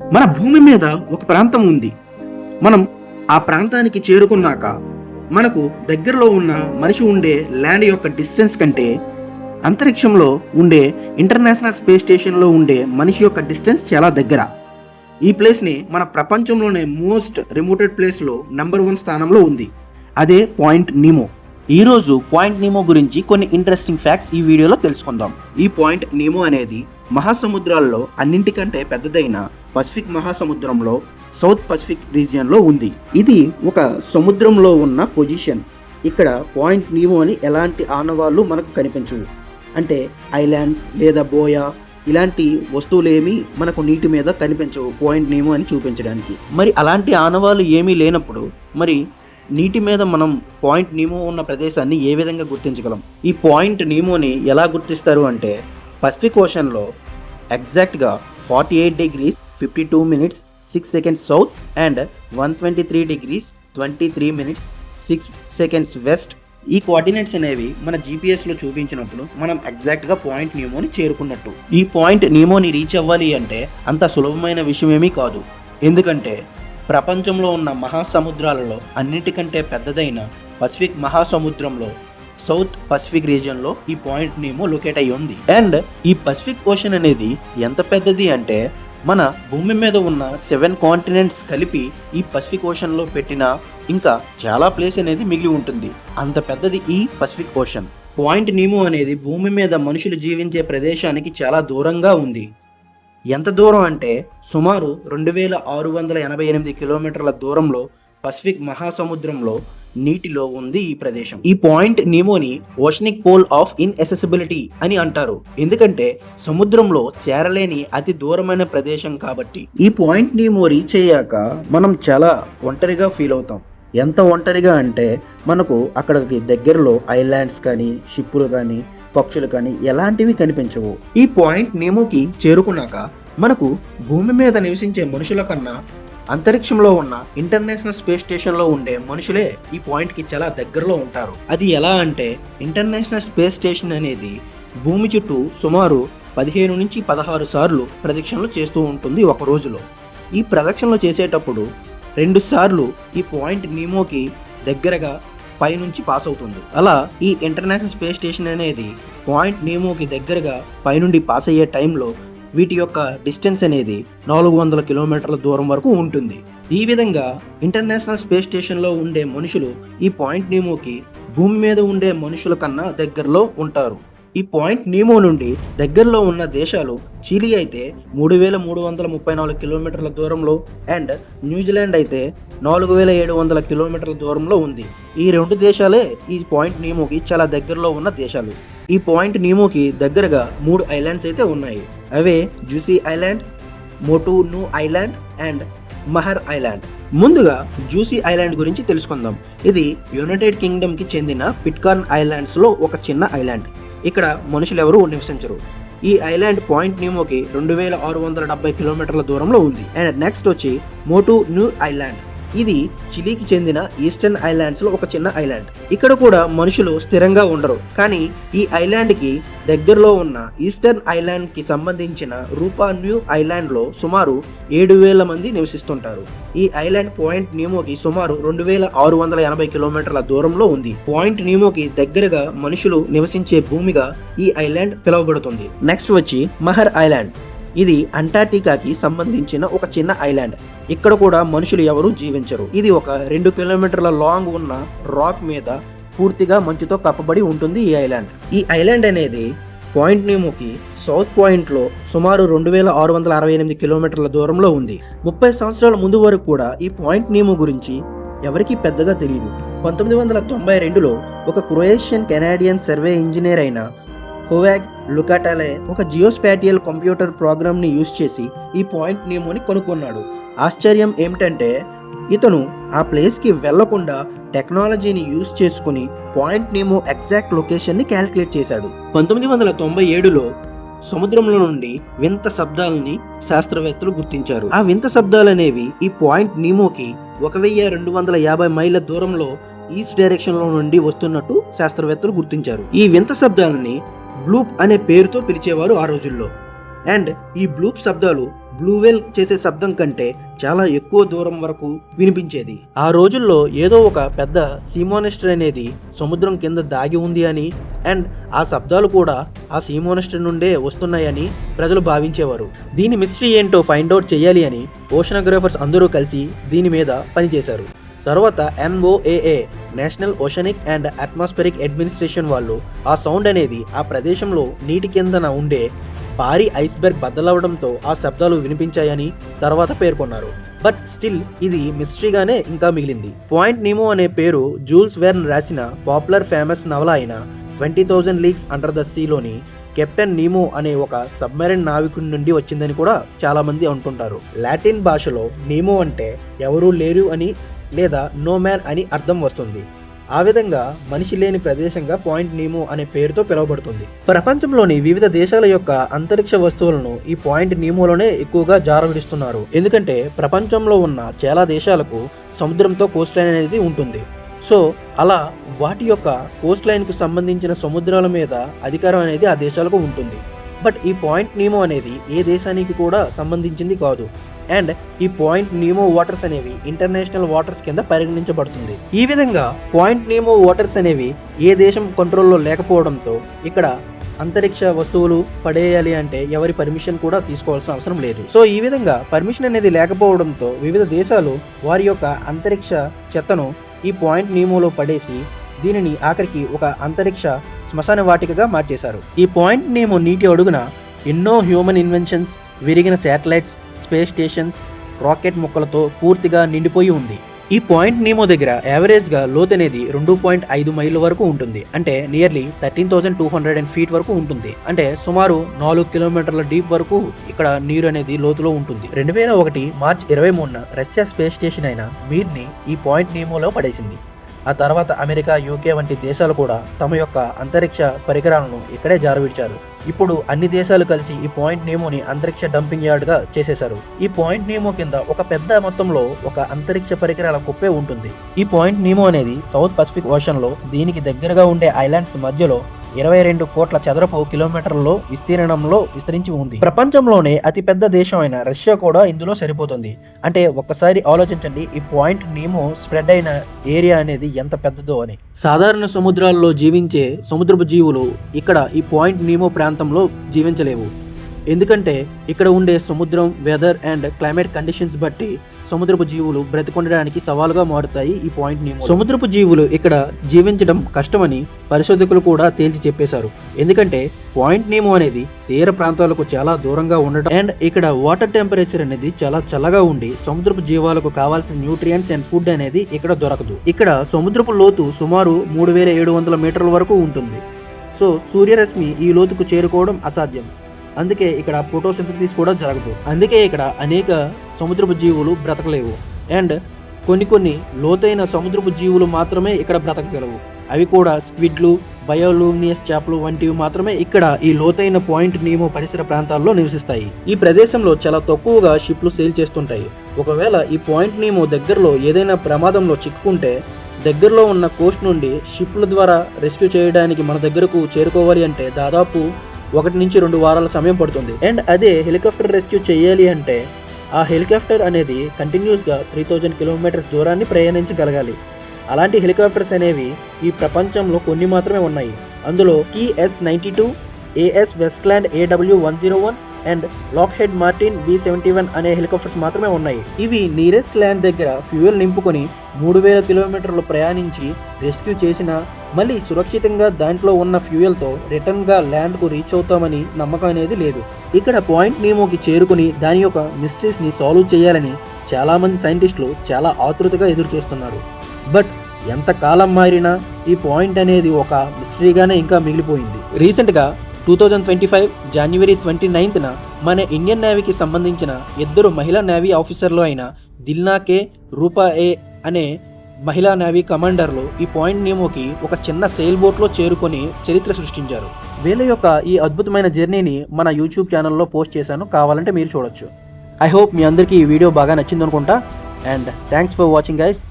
మన భూమి మీద ఒక ప్రాంతం ఉంది. మనం ఆ ప్రాంతానికి చేరుకున్నాక మనకు దగ్గరలో ఉన్న మనిషి ఉండే ల్యాండ్ యొక్క డిస్టెన్స్ కంటే అంతరిక్షంలో ఉండే ఇంటర్నేషనల్ స్పేస్ స్టేషన్లో ఉండే మనిషి యొక్క డిస్టెన్స్ చాలా దగ్గర. ఈ ప్లేస్ని మన ప్రపంచంలోనే మోస్ట్ రిమోటెడ్ ప్లేస్లో నంబర్ వన్ స్థానంలో ఉంది. అదే పాయింట్ నిమో. ఈరోజు పాయింట్ నిమో గురించి కొన్ని ఇంట్రెస్టింగ్ ఫ్యాక్ట్స్ ఈ వీడియోలో తెలుసుకుందాం. ఈ పాయింట్ నిమో అనేది మహాసముద్రాల్లో అన్నింటికంటే పెద్దదైన పసిఫిక్ మహాసముద్రంలో సౌత్ పసిఫిక్ రీజియన్లో ఉంది. ఇది ఒక సముద్రంలో ఉన్న పొజిషన్. ఇక్కడ పాయింట్ నీమో అని ఎలాంటి ఆనవాళ్ళు మనకు కనిపించవు. అంటే ఐలాండ్స్ లేదా బోయా ఇలాంటి వస్తువులేమీ మనకు నీటి మీద కనిపించవు పాయింట్ నీమో అని చూపించడానికి. మరి అలాంటి ఆనవాళ్ళు ఏమీ లేనప్పుడు మరి నీటి మీద మనం పాయింట్ నీమో ఉన్న ప్రదేశాన్ని ఏ విధంగా గుర్తించగలం? ఈ పాయింట్ నీమోని ఎలా గుర్తిస్తారు అంటే పసిఫిక్ ఓషన్లో ఎగ్జాక్ట్గా forty eight degrees fifty two minutes six seconds south and one twenty three degrees twenty three minutes six seconds west. ఈ కోఆర్డినేట్స్ అనేవి మన జీపీఎస్లో చూపించినప్పుడు మనం ఎగ్జాక్ట్గా పాయింట్ నిమోని చేరుకున్నట్టు. ఈ పాయింట్ నియమోని రీచ్ అవ్వాలి అంటే అంత సులభమైన విషయమేమీ కాదు. ఎందుకంటే ప్రపంచంలో ఉన్న మహాసముద్రాలలో అన్నిటికంటే పెద్దదైన పసిఫిక్ మహాసముద్రంలో సౌత్ పసిఫిక్ రీజియన్లో ఈ పాయింట్ నేమో లొకేట్ అయి ఉంది. అండ్ ఈ పసిఫిక్ ఓషన్ అనేది ఎంత పెద్దది అంటే మన భూమి మీద ఉన్న సెవెన్ కాంటినెంట్స్ కలిపి ఈ పసిఫిక్ ఓషన్లో పెట్టిన ఇంకా చాలా ప్లేస్ అనేది మిగిలి ఉంటుంది. అంత పెద్దది ఈ పసిఫిక్ ఓషన్. పాయింట్ నీమో అనేది భూమి మీద మనుషులు జీవించే ప్రదేశానికి చాలా దూరంగా ఉంది. ఎంత దూరం అంటే సుమారు రెండు వేల ఆరు వందల ఎనభై ఎనిమిది కిలోమీటర్ల దూరంలో పసిఫిక్ మహాసముద్రంలో నీటిలో ఉంది ఈ ప్రదేశం. ఈ పాయింట్ నీమోని ఓషనిక్ పోల్ ఆఫ్ ఇన్ఎసెసిబిలిటీ అని అంటారు. ఎందుకంటే సముద్రంలో చేరలేని అతి దూరమైన ప్రదేశం కాబట్టి. ఈ పాయింట్ నీమో రీచ్ అయ్యాక మనం చాలా ఒంటరిగా ఫీల్ అవుతాం. ఎంత ఒంటరిగా అంటే మనకు అక్కడికి దగ్గరలో ఐలాండ్స్ కానీ షిప్పులు కానీ పక్షులు కానీ ఎలాంటివి కనిపించవు. ఈ పాయింట్ నేమోకి చేరుకున్నాక మనకు భూమి మీద నివసించే మనుషుల కన్నా అంతరిక్షంలో ఉన్న ఇంటర్నేషనల్ స్పేస్ స్టేషన్లో ఉండే మనుషులే ఈ పాయింట్కి చాలా దగ్గరలో ఉంటారు. అది ఎలా అంటే ఇంటర్నేషనల్ స్పేస్ స్టేషన్ అనేది భూమి చుట్టూ సుమారు పదిహేను నుంచి పదహారు సార్లు ప్రదక్షిణలు చేస్తూ ఉంటుంది ఒక రోజులో. ఈ ప్రదక్షిణలు చేసేటప్పుడు రెండు సార్లు ఈ పాయింట్ నీమోకి దగ్గరగా పైనుంచి పాస్ అవుతుంది. అలా ఈ ఇంటర్నేషనల్ స్పేస్ స్టేషన్ అనేది పాయింట్ నీమోకి దగ్గరగా పైనుండి పాస్ అయ్యే టైంలో వీటి యొక్క డిస్టెన్స్ అనేది నాలుగు వందల కిలోమీటర్ల దూరం వరకు ఉంటుంది. ఈ విధంగా ఇంటర్నేషనల్ స్పేస్ స్టేషన్లో ఉండే మనుషులు ఈ పాయింట్ నీమోకి భూమి మీద ఉండే మనుషుల కన్నా దగ్గరలో ఉంటారు. ఈ పాయింట్ నీమో నుండి దగ్గరలో ఉన్న దేశాలు చిలీ అయితే మూడు వేల మూడు వందల ముప్పై నాలుగు కిలోమీటర్ల దూరంలో అండ్ న్యూజిలాండ్ అయితే నాలుగు వేల ఏడు వందల కిలోమీటర్ల దూరంలో ఉంది. ఈ రెండు దేశాలే ఈ పాయింట్ నీమోకి చాలా దగ్గరలో ఉన్న దేశాలు. ఈ పాయింట్ నీమోకి దగ్గరగా మూడు ఐలాండ్స్ అయితే ఉన్నాయి. అవే Ducie island Motu Nui island and Maher island. ముందుగా జూసీ ఐలాండ్ గురించి తెలుసుకుందాం. ఇది యునైటెడ్ కింగ్డమ్కి చెందిన పిట్కార్న్ ఐలాండ్స్లో ఒక చిన్న ఐలాండ్. ఇక్కడ మనుషులు ఎవరూ నివసించరు. ఈ ఐలాండ్ పాయింట్ న్యూమోకి రెండు వేల ఆరు వందల డెబ్బై కిలోమీటర్ల దూరంలో ఉంది. అండ్ నెక్స్ట్ వచ్చి మోటు న్యూ ఐలాండ్. ఇది చిలీకి చెందిన ఈస్టర్న్ ఐలాండ్స్లో ఒక చిన్న ఐలాండ్. ఇక్కడ కూడా మనుషులు స్థిరంగా ఉండరు. కానీ ఈ ఐలాండ్కి దగ్గరలో ఉన్న ఈస్టర్న్ ఐలాండ్కి సంబంధించిన రూపా న్యూ ఐలాండ్లో సుమారు ఏడు వేల మంది నివసిస్తుంటారు. ఈ ఐలాండ్ పాయింట్ నియమోకి సుమారు రెండు వేల ఆరు వందల ఎనభై కిలోమీటర్ల దూరంలో ఉంది. పాయింట్ నియమోకి దగ్గరగా మనుషులు నివసించే భూమిగా ఈ ఐలాండ్ పిలువబడుతుంది. నెక్స్ట్ వచ్చి మహర్ ఐలాండ్. ఇది అంటార్టికాకి సంబంధించిన ఒక చిన్న ఐలాండ్. ఇక్కడ కూడా మనుషులు ఎవరూ జీవించరు. ఇది ఒక రెండు కిలోమీటర్ల లాంగ్ ఉన్న రాక్ మీద పూర్తిగా మంచుతో కప్పబడి ఉంటుంది ఈ ఐలాండ్. ఈ ఐలాండ్ అనేది పాయింట్ నీమోకి సౌత్ పాయింట్లో సుమారు రెండు వేల ఆరు వందల అరవై ఎనిమిది కిలోమీటర్ల దూరంలో ఉంది. ముప్పై సంవత్సరాల ముందు వరకు కూడా ఈ పాయింట్ నీమో గురించి ఎవరికీ పెద్దగా తెలియదు పంతొమ్మిది వందల తొంభై రెండులో ఒక క్రొయేషియన్ కెనాడియన్ సర్వే ఇంజనీర్ అయిన హోవాగ్ లుకాటాలే ఒక జియోస్పాటియల్ కంప్యూటర్ ప్రోగ్రామ్ని యూజ్ చేసి ఈ పాయింట్ నియమోని కనుగొన్నాడు ఆశ్చర్యం ఏమిటంటే ఇతను ఆ ప్లేస్కి వెళ్ళకుండా టెక్నాలజీని యూజ్ చేసుకుని పాయింట్ నేమో ఎగ్జాక్ట్ లొకేషన్ని క్యాలిక్యులేట్ చేశాడు. పంతొమ్మిది వందల తొంభై ఏడులో సముద్రంలో నుండి వింత శబ్దాలని శాస్త్రవేత్తలు గుర్తించారు. ఆ వింత శబ్దాలు అనేవి ఈ పాయింట్ నీమోకి ఒక వెయ్యి రెండు వందల యాభై మైళ్ళ దూరంలో ఈస్ట్ డైరెక్షన్లో నుండి వస్తున్నట్టు శాస్త్రవేత్తలు గుర్తించారు. ఈ వింత శబ్దాలని బ్లూప్ అనే పేరుతో పిలిచేవారు ఆ రోజుల్లో. అండ్ ఈ బ్లూప్ శబ్దాలు బ్లూవెల్ చేసే శబ్దం కంటే చాలా ఎక్కువ దూరం వరకు వినిపించేది. ఆ రోజుల్లో ఏదో ఒక పెద్ద సీమోనెస్టర్ అనేది సముద్రం కింద దాగి ఉంది అని అండ్ ఆ శబ్దాలు కూడా ఆ సీమోనెస్టర్ నుండే వస్తున్నాయని ప్రజలు భావించేవారు. దీని మిస్టరీ ఏంటో ఫైండ్ అవుట్ చేయాలి అని ఓషనోగ్రాఫర్స్ అందరూ కలిసి దీని మీద పనిచేశారు. తర్వాత NOAA national oceanic and atmospheric administration వాళ్ళు ఆ సౌండ్ అనేది ఆ ప్రదేశంలో నీటి కిందన ఉండే భారీ ఐస్బెర్గ్ బద్దలవడంతో ఆ శబ్దాలు వినిపించాయని తర్వాత పేర్కొన్నారు. బట్ స్టిల్ ఇది మిస్టరీగానే ఇంకా మిగిలింది. పాయింట్ నిమో అనే పేరు జూల్స్ వెర్న్ రాసిన పాపులర్ ఫేమస్ నవల అయిన twenty thousand leagues under the సీలోని captain Nemo అనే ఒక సబ్మెరైన్ నావికుడి నుండి వచ్చిందని కూడా చాలామంది అంటుంటారు లాటిన్ భాషలో నీమో అంటే ఎవరూ లేరు అని లేదా నో మ్యాన్ అని అర్థం వస్తుంది. ఆ విధంగా మనిషి లేని ప్రదేశంగా పాయింట్ నీమో అనే పేరుతో పిలువబడుతుంది. ప్రపంచంలోని వివిధ దేశాల యొక్క అంతరిక్ష వస్తువులను ఈ పాయింట్ నీమోలోనే ఎక్కువగా జారవిడుస్తున్నారు. ఎందుకంటే ప్రపంచంలో ఉన్న చాలా దేశాలకు సముద్రంతో కోస్ట్ లైన్ అనేది ఉంటుంది. సో అలా వాటి యొక్క కోస్ట్ లైన్కు సంబంధించిన సముద్రాల మీద అధికారం అనేది ఆ దేశాలకు ఉంటుంది. బట్ ఈ పాయింట్ నీమో అనేది ఏ దేశానికి కూడా సంబంధించింది కాదు. అండ్ ఈ పాయింట్ నీమో వాటర్స్ అనేవి ఇంటర్నేషనల్ వాటర్స్ కింద పరిగణించబడుతుంది. ఈ విధంగా పాయింట్ నీమో వాటర్స్ అనేవి ఏ దేశం కంట్రోల్లో లేకపోవడంతో ఇక్కడ అంతరిక్ష వస్తువులు పడేయాలి అంటే ఎవరి పర్మిషన్ కూడా తీసుకోవాల్సిన అవసరం లేదు. సో ఈ విధంగా పర్మిషన్ అనేది లేకపోవడంతో వివిధ దేశాలు వారి యొక్క అంతరిక్ష చెత్తను ఈ పాయింట్ నీమోలో పడేసి దీనిని ఆఖరికి ఒక అంతరిక్ష శ్మశాన వాటికగా మార్చేశారు. ఈ పాయింట్ నేమో నీటి అడుగున ఎన్నో హ్యూమన్ ఇన్వెన్షన్స్ విరిగిన శాటిలైట్స్ స్పేస్ స్టేషన్స్ రాకెట్ ముక్కలతో పూర్తిగా నిండిపోయి ఉంది. ఈ పాయింట్ నేమో దగ్గర యావరేజ్గా లోతు అనేది రెండు పాయింట్ ఐదు మైళ్ళ వరకు ఉంటుంది. అంటే nearly thirteen thousand two hundred and feet వరకు ఉంటుంది. అంటే సుమారు నాలుగు కిలోమీటర్ల డీప్ వరకు ఇక్కడ నీరు అనేది లోతులో ఉంటుంది. రెండు వేల ఒకటి మార్చ్ ఇరవై మూడున రష్యా స్పేస్ స్టేషన్ అయిన మీర్ని ఈ పాయింట్ నేమోలో పడేసింది. ఆ తర్వాత అమెరికా యూకే వంటి దేశాలు కూడా తమ యొక్క అంతరిక్ష పరికరాలను ఇక్కడే జారవిడ్చారు. ఇప్పుడు అన్ని దేశాలు కలిసి ఈ పాయింట్ నేమోని అంతరిక్ష డంపింగ్ యార్డ్గా చేసేశారు. ఈ పాయింట్ నేమో కింద ఒక పెద్ద మొత్తంలో ఒక అంతరిక్ష పరికరాల కుప్పే ఉంటుంది. ఈ పాయింట్ నేమో అనేది సౌత్ పసిఫిక్ ఓషన్లో దీనికి దగ్గరగా ఉండే ఐలాండ్స్ మధ్యలో ఇరవై రెండు కోట్ల చదరపు కిలోమీటర్లలో విస్తీర్ణంలో విస్తరించి ఉంది. ప్రపంచంలోనే అతి పెద్ద దేశం అయిన రష్యా కూడా ఇందులో సరిపోతుంది. అంటే ఒక్కసారి ఆలోచించండి ఈ పాయింట్ నీమో స్ప్రెడ్ అయిన ఏరియా అనేది ఎంత పెద్దదో అని. సాధారణ సముద్రాల్లో జీవించే సముద్రపు జీవులు ఇక్కడ ఈ పాయింట్ నీమో ప్రాంతంలో జీవించలేవు. ఎందుకంటే ఇక్కడ ఉండే సముద్రం వెదర్ అండ్ క్లైమేట్ కండిషన్స్ బట్టి సముద్రపు జీవులు బ్రతికొండడానికి సవాలుగా మారుతాయి ఈ పాయింట్ నీమో సముద్రపు జీవులు ఇక్కడ జీవించడం కష్టమని పరిశోధకులు కూడా తేల్చి చెప్పేశారు. ఎందుకంటే పాయింట్ నీమో అనేది తీర ప్రాంతాలకు చాలా దూరంగా ఉండటం అండ్ ఇక్కడ వాటర్ టెంపరేచర్ అనేది చాలా చల్లగా ఉండి సముద్రపు జీవాలకు కావాల్సిన న్యూట్రియంట్స్ అండ్ ఫుడ్ అనేది ఇక్కడ దొరకదు. ఇక్కడ సముద్రపు లోతు సుమారు మూడు వేల ఏడు వందల మీటర్ల వరకు ఉంటుంది. సో సూర్యరశ్మి ఈ లోతుకు చేరుకోవడం అసాధ్యం. అందుకే ఇక్కడ ఫోటోసింథసిస్ కూడా జరగదు. అందుకే ఇక్కడ అనేక సముద్రపు జీవులు బ్రతకలేవు. అండ్ కొన్ని కొన్ని లోతైన సముద్రపు జీవులు మాత్రమే ఇక్కడ బ్రతకగలవు. అవి కూడా స్క్విడ్లు బయోలూమినియస్ చేపలు వంటివి మాత్రమే ఇక్కడ ఈ లోతైన పాయింట్ నీమో పరిసర ప్రాంతాల్లో నివసిస్తాయి. ఈ ప్రదేశంలో చాలా తక్కువగా షిప్లు సేల్ చేస్తుంటాయి. ఒకవేళ ఈ పాయింట్ నియమో దగ్గరలో ఏదైనా ప్రమాదంలో చిక్కుకుంటే దగ్గరలో ఉన్న కోస్ట్ నుండి షిప్ల ద్వారా రెస్క్యూ చేయడానికి మన దగ్గరకు చేరుకోవాలి అంటే దాదాపు ఒకటి నుంచి రెండు వారాల సమయం పడుతుంది. అండ్ అదే హెలికాప్టర్ రెస్క్యూ చేయాలి అంటే ఆ హెలికాప్టర్ అనేది కంటిన్యూస్గా త్రీ థౌజండ్ కిలోమీటర్స్ దూరాన్ని ప్రయాణించగలగాలి. అలాంటి హెలికాప్టర్స్ అనేవి ఈ ప్రపంచంలో కొన్ని మాత్రమే ఉన్నాయి. అందులో ski S ninety two AS Westland AW one zero one and Lockheed Martin B seventy one అనే హెలికాప్టర్స్ మాత్రమే ఉన్నాయి. ఇవి నియరెస్ట్ ల్యాండ్ దగ్గర ఫ్యూయల్ నింపుకొని మూడు వేల కిలోమీటర్లు ప్రయాణించి రెస్క్యూ చేసిన మళ్ళీ సురక్షితంగా దాంట్లో ఉన్న ఫ్యూయల్తో రిటర్న్గా ల్యాండ్కు రీచ్ అవుతామని నమ్మకం అనేది లేదు. ఇక్కడ పాయింట్ నేమోకి చేరుకుని దాని యొక్క మిస్టరీస్ని సాల్వ్ చేయాలని చాలామంది సైంటిస్టులు చాలా ఆతృతగా ఎదురు చూస్తున్నారు బట్ ఎంత కాలం మారినా ఈ పాయింట్ అనేది ఒక మిస్టరీగానే ఇంకా మిగిలిపోయింది. రీసెంట్గా టూ థౌజండ్ ట్వంటీ ఫైవ్ జనవరి ట్వంటీ నైన్త్న మన ఇండియన్ నేవీకి సంబంధించిన ఇద్దరు మహిళా నేవీ ఆఫీసర్లు అయిన దిల్నా కే రూపా ఏ అనే మహిళా నేవీ కమాండర్లు ఈ పాయింట్ నేమోకి ఒక చిన్న సెయిల్ బోట్లో చేరుకొని చరిత్ర సృష్టించారు. వీళ్ళ యొక్క ఈ అద్భుతమైన జర్నీని మన యూట్యూబ్ ఛానల్లో పోస్ట్ చేశాను. కావాలంటే మీరు చూడొచ్చు. ఐ హోప్ మీ అందరికీ ఈ వీడియో బాగా నచ్చింది అనుకుంటా and thanks for watching guys